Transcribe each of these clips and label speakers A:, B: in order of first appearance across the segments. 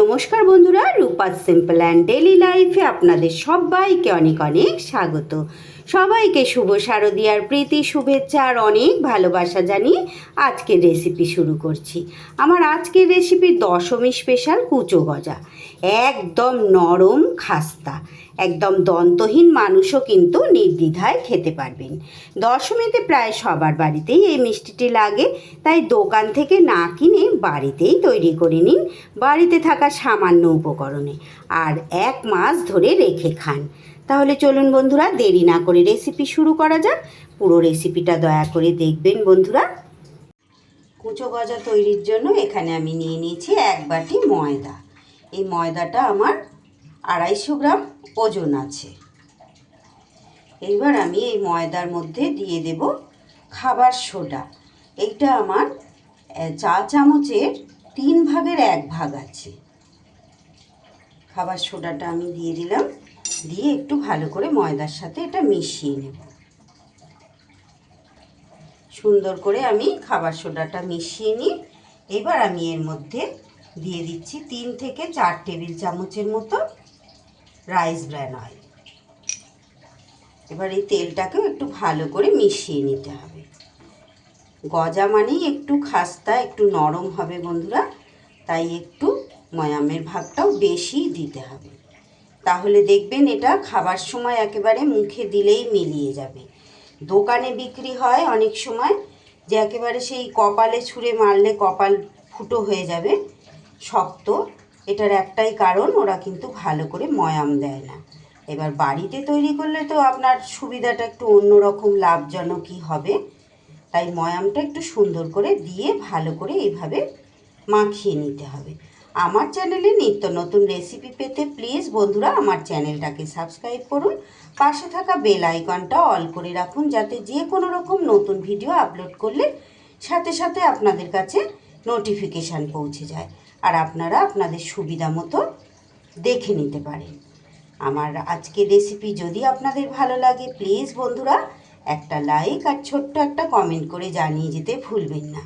A: নমস্কার বন্ধুরা, রূপা simple and daily লাইফে আপনাদের সবাইকে অনেক অনেক স্বাগত। সবাইকে শুভ শারদীয়ার প্রীতি শুভেচ্ছা আর অনেক ভালোবাসা জানিয়ে আজকের রেসিপি শুরু করছি। আমার আজকের রেসিপি দশমী স্পেশাল কুচো গজা। একদম নরম খাস্তা। একদম দন্তহীন মানুষও কিন্তু নির্দ্বিধায় খেতে পারবেন। দশমীতে প্রায় সবার বাড়িতেই এই মিষ্টিটি লাগে, তাই দোকান থেকে না কিনে বাড়িতেই তৈরি করে নিন বাড়িতে থাকা সামান্য উপকরণে। আর এক মাস ধরে রেখে খান। তাহলে চলুন বন্ধুরা, দেরি না করে রেসিপি শুরু করা যাক। পুরো রেসিপিটা দয়া করে দেখবেন বন্ধুরা। কুচো গজা তৈরির জন্য এখানে আমি নিয়ে নিয়েছি এক বাটি ময়দা। এই ময়দাটা আমার আড়াইশো গ্রাম ওজন আছে। এইবার আমি এই ময়দার মধ্যে দিয়ে দেব খাবার সোডা। এইটা আমার চা চামচের তিন ভাগের এক ভাগ আছে। খাবার সোডাটা আমি দিয়ে দিলাম, দিয়ে একটু ভালো করে ময়দার সাথে এটা মিশিয়ে নেব। সুন্দর করে আমি খাবার সোডাটা মিশিয়ে নিই। এবার আমি এর মধ্যে দিয়ে দিচ্ছি তিন থেকে চার টেবিল চামচের মতো রাইস ব্র্যান অয়েল। এবার এই তেলটাকেও একটু ভালো করে মিশিয়ে নিতে হবে। গজা মানেই একটু খাস্তা, একটু নরম হবে বন্ধুরা, তাই একটু ময়ামের ভাগটাও বেশি দিতে হবে। তাহলে দেখবেন এটা খাবার সময় একেবারে মুখে দিলেই মিলিয়ে যাবে। দোকানে বিক্রি হয় অনেক সময়, যে একেবারে সেই কপালে ছুঁড়ে মারলে কপাল ফুটো হয়ে যাবে। শক্ত। এটার একটাই কারণ, ওরা কিন্তু ভালো করে ময়াম দেয় না। এবার বাড়িতে তৈরি করলে তো আপনার সুবিধাটা একটু অন্যরকম লাভজনকই হবে। তাই ময়ামটা একটু সুন্দর করে দিয়ে ভালো করে এইভাবে মাখিয়ে নিতে হবে। আমার চ্যানেলে নিত্য নতুন রেসিপি পেতে প্লিজ বন্ধুরা আমার চ্যানেলটাকে সাবস্ক্রাইব করুন। পাশে থাকা বেল আইকনটা অল করে রাখুন যাতে যে কোনো রকম নতুন ভিডিও আপলোড করলে সাথে সাথে আপনাদের কাছে নোটিফিকেশান পৌঁছে যায়। আর আপনারা আপনাদের সুবিধা মতো দেখে নিতে পারেন। আমার আজকের রেসিপি যদি আপনাদের ভালো লাগে প্লিজ বন্ধুরা, একটা লাইক আর ছোট্ট একটা কমেন্ট করে জানিয়ে যেতে ভুলবেন না।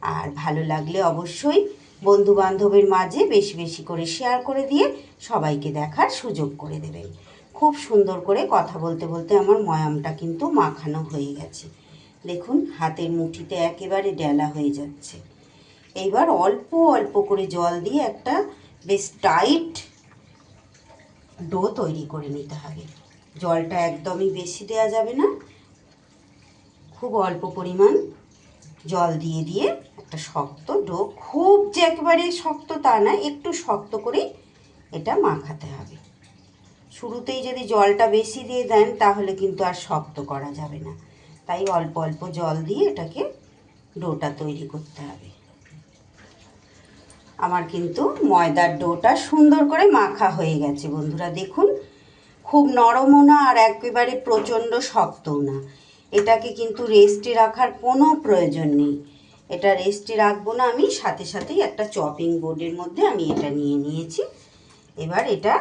A: আর ভালো লাগলে অবশ্যই বন্ধু বান্ধবের মাঝে বেশি বেশি করে শেয়ার করে দিয়ে সবাইকে দেখার সুযোগ করে দেবেন। খুব সুন্দর করে কথা বলতে বলতে আমার ময়ামটা কিন্তু মাখানো হয়ে গেছে। দেখুন, হাতের মুঠিতে একেবারে ডেলা হয়ে যাচ্ছে। এইবার অল্প অল্প করে জল দিয়ে একটা বেশ টাইট ডো তৈরি করে নিতে হবে। জলটা একদমই বেশি দেওয়া যাবে না। খুব অল্প পরিমাণ জল দিয়ে দিয়ে একটা শক্ত ডো খুব যে একেবারে শক্ত তা না, একটু শক্ত করেই এটা মাখাতে হবে। শুরুতেই যদি জলটা বেশি দিয়ে দেন, তাহলে কিন্তু আর শক্ত করা যাবে না। তাই অল্প অল্প জল দিয়ে এটাকে ডোটা তৈরি করতে হবে। আমার কিন্তু ময়দার ডোটা সুন্দর করে মাখা হয়ে গেছে, বন্ধুরা দেখুন। খুব নরমও না আর একেবারে প্রচণ্ড শক্তও না। এটাকে কিন্তু রেস্টে রাখার কোনো প্রয়োজন নেই। এটা রেস্টে রাখব না আমি, সাথে সাথেই একটা চপিং বোর্ডের মধ্যে আমি এটা নিয়ে নিয়েছি। এবার এটা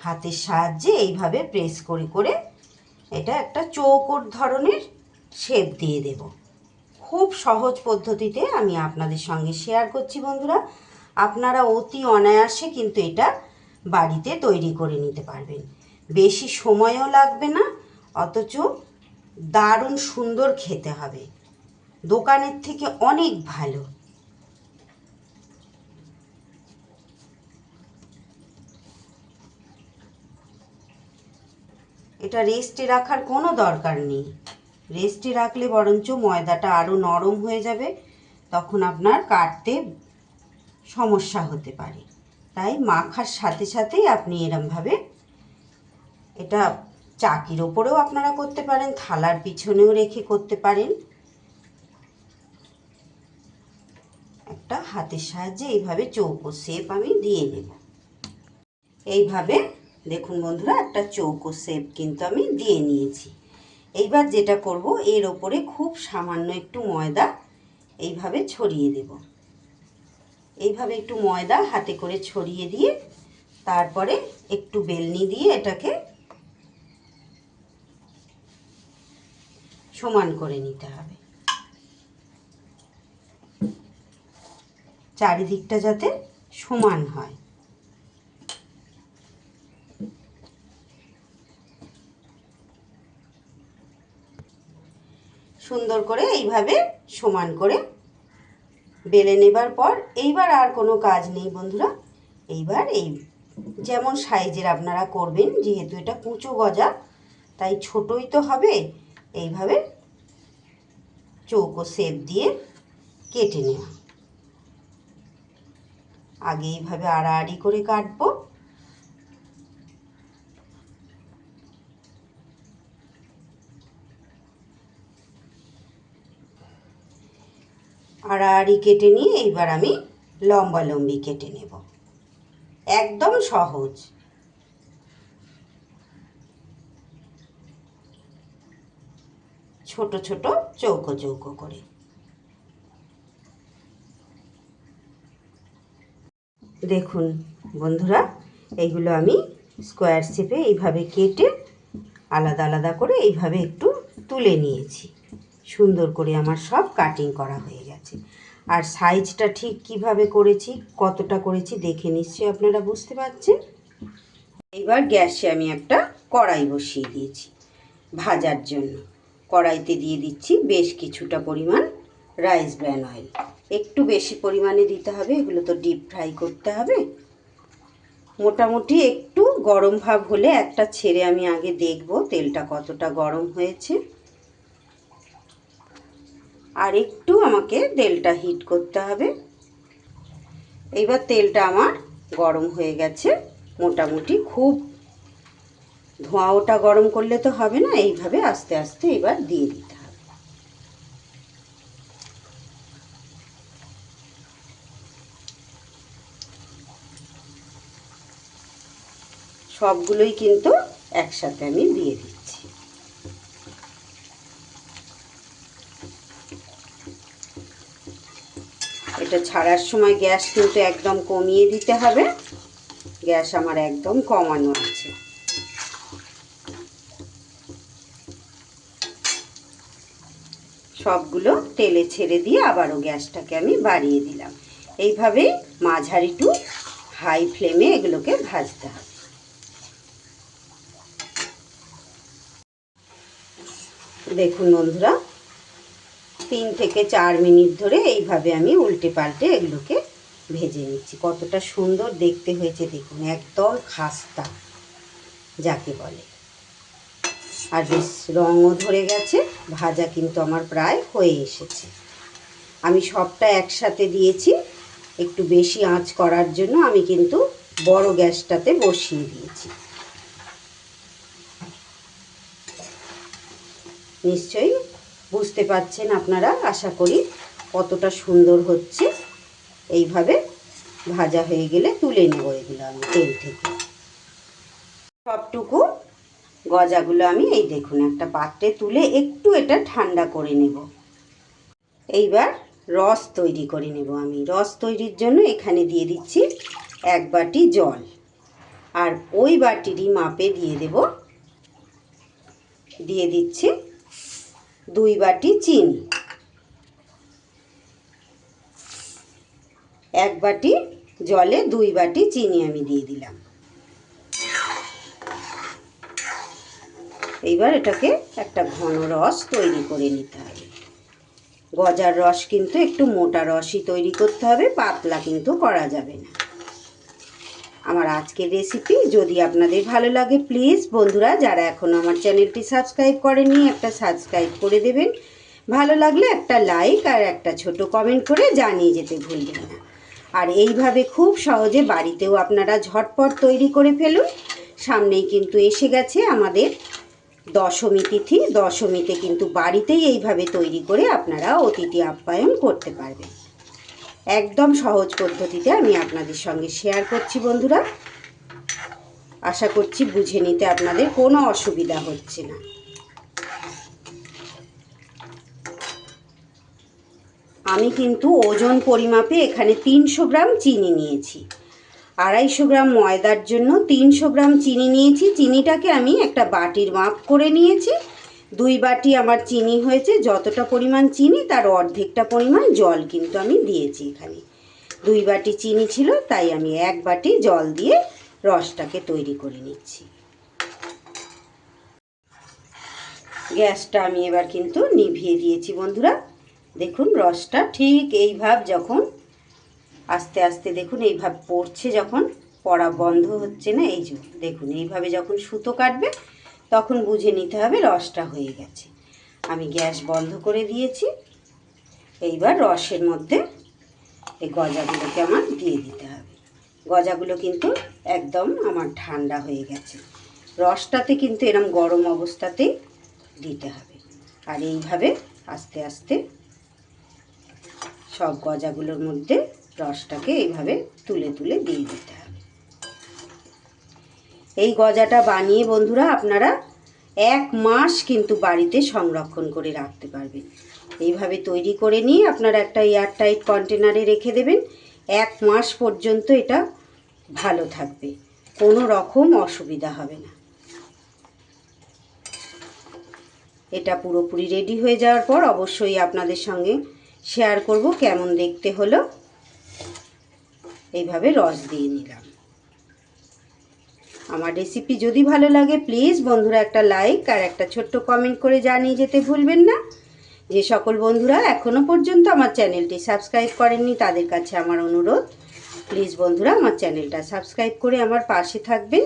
A: হাতের সাহায্যে এইভাবে প্রেস করে করে এটা একটা চৌকোর ধরনের শেপ দিয়ে দেব। খুব সহজ পদ্ধতিতে আমি আপনাদের সঙ্গে শেয়ার করছি, বন্ধুরা। আপনারা অতি অনায়াসে কিন্তু এটা বাড়িতে তৈরি করে নিতে পারবেন। বেশি সময়ও লাগবে না, অথচ দারুণ সুন্দর খেতে হবে। দোকানের থেকে অনেক ভালো। এটা রেস্টে রাখার কোনো দরকার নেই। রেস্টে রাখলে বরঞ্চ ময়দাটা আরও নরম হয়ে যাবে, তখন আপনার কাটতে সমস্যা হতে পারে। তাই মাখার সাথে সাথেই আপনি এরমভাবে এটা চাকির ওপরেও আপনারা করতে পারেন, থালার পিছনেও রেখে করতে পারেন। একটা হাতের সাহায্যে এইভাবে চৌকো শেপ আমি দিয়ে নেব। এইভাবে দেখুন বন্ধুরা, একটা চৌকো শেপ কিন্তু আমি দিয়ে নিয়েছি। এইবার যেটা করব, এর ওপরে খুব সামান্য একটু ময়দা এইভাবে ছড়িয়ে দেব। এইভাবে একটু ময়দা হাতে করে ছড়িয়ে দিয়ে তারপরে একটু বেলনি দিয়ে এটাকে সমান করে নিতে হবে। চারিদিকটা যাতে সমান হয়। সুন্দর করে এইভাবে সমান করে বেলে নেবার পর এইবার আর কোনো কাজ নেই বন্ধুরা। এইবার এই যেমন সাইজের আপনারা করবেন, যেহেতু এটা কুঁচো গজা, তাই ছোটই তো হবে, এইভাবে চৌকো সেপ দিয়ে কেটে নেওয়া। আগে এইভাবে আড়াআড়ি করে কাটবো। আড়াআড়ি কেটে নিয়ে এইবার আমি লম্বা লম্বি কেটে নেব। একদম সহজ। ছোট ছোট চৌকো চৌকো করে। দেখুন বন্ধুরা, এইগুলো আমি স্কোয়ার শেপে এইভাবে কেটে আলাদা আলাদা করে এইভাবে একটু তুলে নিয়েছি। সুন্দর করে আমার সব কাটিং করা হয়ে গেছে। আর সাইজটা ঠিক কীভাবে করেছি, কতটা করেছি দেখে নিশ্চয়ই আপনারা বুঝতে পারছেন। এবার গ্যাসে আমি একটা কড়াই বসিয়ে দিয়েছি ভাজার জন্য। কড়াইতে দিয়ে দিচ্ছি বেশ কিছুটা পরিমাণ রাইস ব্র্যান অয়েল একটু বেশি পরিমাণে দিতে হবে, এগুলো তো ডিপ ফ্রাই করতে হবে। মোটামুটি একটু গরম ভাব হলে একটা ছেড়ে আমি আগে দেখব তেলটা কতটা গরম হয়েছে। আর একটু আমাকে তেলটা হিট করতে হবে। এইবার তেলটা আমার গরম হয়ে গেছে, মোটামুটি খুব। ধোঁয়া ওটা গরম করলে তো হবে না, এইভাবে আস্তে আস্তে এবার দিয়ে দিতে হবে। সবগুলোই কিন্তু একসাথে আমি দিয়ে দিচ্ছি এটা ছাড়ার সময় গ্যাস কিন্তু একদম কমিয়ে দিতে হবে। গ্যাস আমার একদম কমানো আছে। সবগুলো তেলে ছেড়ে দিয়ে আবারও গ্যাসটাকে আমি বাড়িয়ে দিলাম। এইভাবে মাঝারি টু হাই ফ্লেমে এগুলোকে ভাজতে হবে। দেখুন বন্ধুরা তিন থেকে চার মিনিট ধরে এইভাবে আমি উল্টে পাল্টে এগুলোকে ভেজে নিচ্ছি। কতটা সুন্দর দেখতে হয়েছে দেখুন, একদম খাস্তা, যাকে বলে। আর বেশ রঙও ধরে গেছে, ভাজা কিন্তু আমার প্রায় হয়ে এসেছে। আমি সবটা একসাথে দিয়েছি, একটু বেশি আঁচ করার জন্য আমি কিন্তু বড় গ্যাসটাতে বসিয়ে দিয়েছি। নিশ্চয়ই বুঝতে পাচ্ছেন আপনারা, আশা করি কতটা সুন্দর হচ্ছে। এইভাবে ভাজা হয়ে গেলে তুলে নেব এগুলো আমি তেল থেকে। সবটুকু গজাগুলো আমি, এই দেখুন, একটা পাত্রে তুলে একটু এটা ঠান্ডা করে নেব। এইবার রস তৈরি করে নেব আমি। রস তৈরির জন্য এখানে দিয়ে দিচ্ছি এক বাটি জল। আর ওই বাটিরই মাপে দিয়ে দেব। দিয়ে দিচ্ছি দুই বাটি চিনি। এক বাটি জলে দুই বাটি চিনি আমি দিয়ে দিলাম। এইবার এটাকে একটা ঘন রস তৈরি করে নিতে হবে। গজার রস কিন্তু একটু মোটা রসই তৈরি করতে হবে, পাতলা কিন্তু করা যাবে না। আমার আজকের রেসিপি যদি আপনাদের ভালো লাগে প্লিজ বন্ধুরা যারা এখনও আমার চ্যানেলটি সাবস্ক্রাইব করেনি একটা সাবস্ক্রাইব করে দেবেন। ভালো লাগলে একটা লাইক আর একটা ছোট কমেন্ট করে জানিয়ে যেতে ভুলবেন না। আর এইভাবে খুব সহজে বাড়িতেও আপনারা ঝটপট তৈরি করে ফেলুন। সামনেই কিন্তু এসে গেছে আমাদের দশমী তিথি। দশমীতে কিন্তু বাড়িতেই এইভাবে তৈরি করে আপনারা অতিথি আপ্যায়ন করতে পারবেন। একদম সহজ পদ্ধতিতে আমি আপনাদের সঙ্গে শেয়ার করছি বন্ধুরা। আশা করছি বুঝে নিতে আপনাদের কোনো অসুবিধা হচ্ছে না। আমি কিন্তু ওজন পরিমাপে এখানে তিনশো গ্রাম চিনি নিয়েছি। আড়াইশো গ্রাম ময়দার জন্য তিনশো গ্রাম চিনি নিয়েছি। চিনিটাকে আমি একটা বাটির মাপ করে নিয়েছি। দুই বাটি আমার চিনি হয়েছে, যতটা পরিমাণ চিনি তার অর্ধেকটা পরিমাণ জল কিন্তু আমি দিয়েছি এখানে। দুই বাটি চিনি ছিল, তাই আমি এক বাটি জল দিয়ে রসটাকে তৈরি করে নিচ্ছি। গ্যাসটা আমি এবার কিন্তু নিভিয়ে দিয়েছি বন্ধুরা। দেখুন, রসটা ঠিক এই ভাব যখন, আস্তে আস্তে দেখুন এইভাবে পড়ছে যখন, পড়া বন্ধ হচ্ছে না, এই দেখুন, এইভাবে যখন সুতো কাটবে তখন বুঝে নিতে হবে রসটা হয়ে গেছে। আমি গ্যাস বন্ধ করে দিয়েছি। এইবার রসের মধ্যে এই গজাগুলোকে আমার দিয়ে দিতে হবে। গজাগুলো কিন্তু একদম আমার ঠান্ডা হয়ে গেছে। রসটাতে কিন্তু এরম গরম অবস্থাতেই দিতে হবে। আর এইভাবে আস্তে আস্তে সব গজাগুলোর মধ্যে রসটাকে এইভাবে তুলে তুলে দিয়ে দিতে হবে। এই গজাটা বানিয়ে বন্ধুরা আপনারা এক মাস কিন্তু বাড়িতে সংরক্ষণ করে রাখতে পারবেন। এইভাবে তৈরি করে নিয়ে আপনারা একটা এয়ারটাইট কন্টেনারে রেখে দেবেন। এক মাস পর্যন্ত এটা ভালো থাকবে। কোনো রকম অসুবিধা হবে না। এটা পুরোপুরি রেডি হয়ে যাওয়ার পর অবশ্যই আপনাদের সঙ্গে শেয়ার করব কেমন দেখতে হলো। এইভাবে রস দিয়ে নিলাম। আমার রেসিপি যদি ভালো লাগে প্লিজ বন্ধুরা একটা লাইক আর একটা ছোট্ট কমেন্ট করে জানিয়ে যেতে ভুলবেন না। যে সকল বন্ধুরা এখনও পর্যন্ত আমার চ্যানেলটি সাবস্ক্রাইব করেননি, তাদের কাছে আমার অনুরোধ। প্লিজ বন্ধুরা আমার চ্যানেলটা সাবস্ক্রাইব করে আমার পাশে থাকবেন।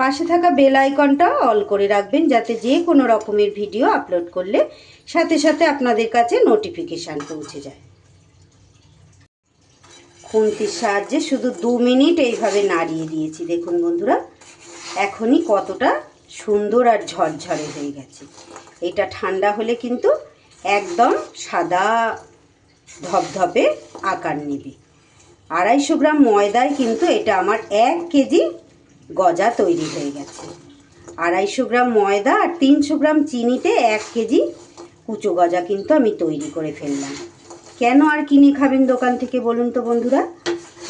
A: পাশে থাকা বেল আইকনটা অল করে রাখবেন, যাতে যে কোনো রকমের ভিডিও আপলোড করলে সাথে সাথে আপনাদের কাছে নোটিফিকেশান পৌঁছে যায়। খুন্তির সাহায্যে শুধু দু মিনিট এইভাবে নাড়িয়ে দিয়েছি, দেখুন বন্ধুরা। এখনই কতটা সুন্দর আর ঝরঝরে হয়ে গেছে। এটা ঠান্ডা হলে কিন্তু একদম সাদা ধপধপে আকার নেবে। আড়াইশো গ্রাম ময়দায় কিন্তু এটা আমার এক কেজি গজা তৈরি হয়ে গেছে। আড়াইশো গ্রাম ময়দা আর তিনশো গ্রাম চিনিতে এক কেজি কুচো গজা কিন্তু আমি তৈরি করে ফেললাম। কেন আর কিনে খাবেন দোকান থেকে বলুন তো বন্ধুরা?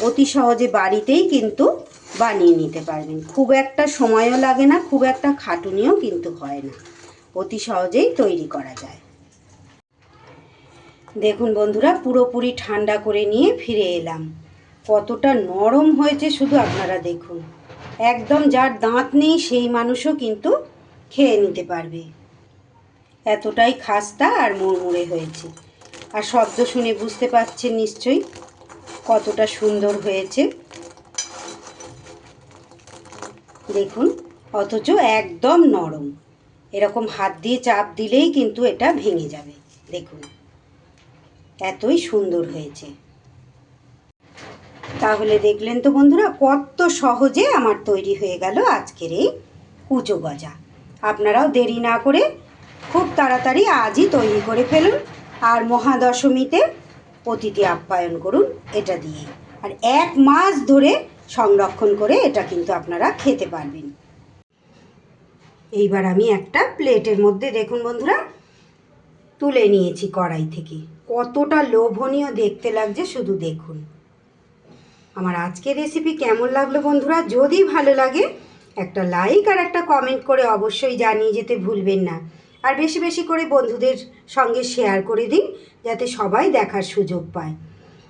A: অতি সহজে বাড়িতেই কিন্তু বানিয়ে নিতে পারবেন। খুব একটা সময়ও লাগে না, খুব একটা খাটুনিও কিন্তু হয় না। অতি সহজেই তৈরি করা যায়। দেখুন বন্ধুরা, পুরোপুরি ঠান্ডা করে নিয়ে ফিরে এলাম। কতটা নরম হয়েছে শুধু আপনারা দেখুন। একদম যার দাঁত নেই, সেই মানুষও কিন্তু খেয়ে নিতে পারবে। এতটাই খাস্তা আর মুড়মুড়ে হয়েছে। আর শব্দ শুনে বুঝতে পারছেন নিশ্চয়ই কতটা সুন্দর হয়েছে। দেখুন, অথচ একদম নরম। এরকম হাত দিয়ে চাপ দিলেই কিন্তু এটা ভেঙে যাবে। দেখুন, এতই সুন্দর হয়েছে। তাহলে দেখলেন তো বন্ধুরা, কত সহজে আমার তৈরি হয়ে গেল আজকের এই কুচো গজা। আপনারাও দেরি না করে খুব তাড়াতাড়ি আজই তৈরি করে ফেলুন আর মহাদশমীতে অতিথি আপ্যায়ন করুন এটা দিয়ে। আর এক মাস ধরে সংরক্ষণ করে এটা কিন্তু আপনারা খেতে পারবেন। এইবার আমি একটা প্লেটের মধ্যে, দেখুন বন্ধুরা, তুলে নিয়েছি কড়াই থেকে। কতটা লোভনীয় দেখতে লাগছে, শুধু দেখুন। আমার আজকের রেসিপি কেমন লাগল বন্ধুরা? যদি ভালো লাগে, একটা লাইক আর একটা কমেন্ট করে অবশ্যই জানিয়ে যেতে ভুলবেন না। আর বেশি বেশি করে বন্ধুদের সঙ্গে শেয়ার করে দিন, যাতে সবাই দেখার সুযোগ পায়।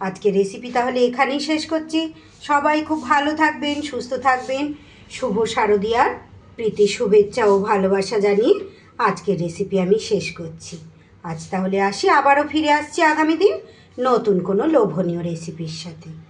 A: আজকে রেসিপি তাহলে এখানেই শেষ করছি। সবাই খুব ভালো থাকবেন, সুস্থ থাকবেন। শুভ শারদিয়ার প্রীতি শুভেচ্ছা ও ভালোবাসা জানিয়ে আজকের রেসিপি আমি শেষ করছি। আজ তাহলে আসি, আবারও ফিরে আসছি আগামী দিন নতুন কোনো লোভনীয় রেসিপির সাথে।